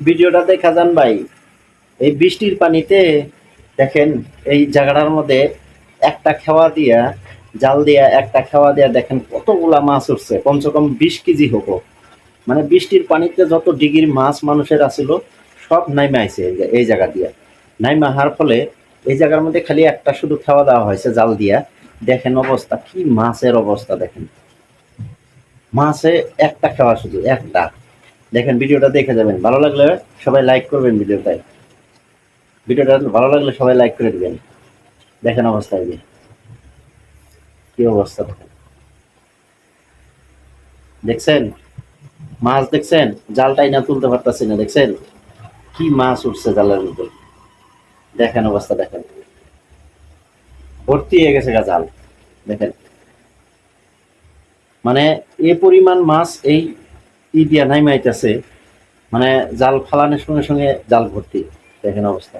ভিডিওটা দেখা যান ভাই। এই বৃষ্টির পানিতে দেখেন, এই জায়গাটার মধ্যে একটা খেওয়া দিয়া, জাল দিয়া একটা খেওয়া দিয়া দেখেন কতগুলা মাছ উঠছে। কমসে কম বিশ কেজি হব। মানে বৃষ্টির পানিতে যত ডিগ্রির মাছ মানুষের আছিল সব নাইমে আইছে এই জায়গা দিয়া। নাইমা হার ফলে এই জায়গার মধ্যে খালি একটা শুধু খাওয়া দেওয়া হয়েছে, জাল দিয়া। দেখেন অবস্থা, কি মাছের অবস্থা দেখেন। মাছে একটা খাওয়া শুধু, একটা। দেখেন ভিডিওটা দেখে যাবেন। ভালো লাগলে সবাই লাইক করবেন ভিডিওটায়। ভিডিওটা ভালো লাগলে সবাই লাইক করে দিবেন। দেখেন অবস্থা এই যে। কি অবস্থা দেখছেন? মাছ দেখছেন? জালটাই না তুলতে পারতাছি না, দেখছেন? কি মাছ উঠছে জালের মধ্যে দেখেন অবস্থা, দেখেন। ভর্তি হয়ে গেছে জাল। দেখেন। মানে এ পরিমাণ মাছ এই ই দিয়া নাইমাইতেছে মানে জাল ফালানোর সঙ্গে সঙ্গে জাল ভর্তি দেখেন অবস্থা।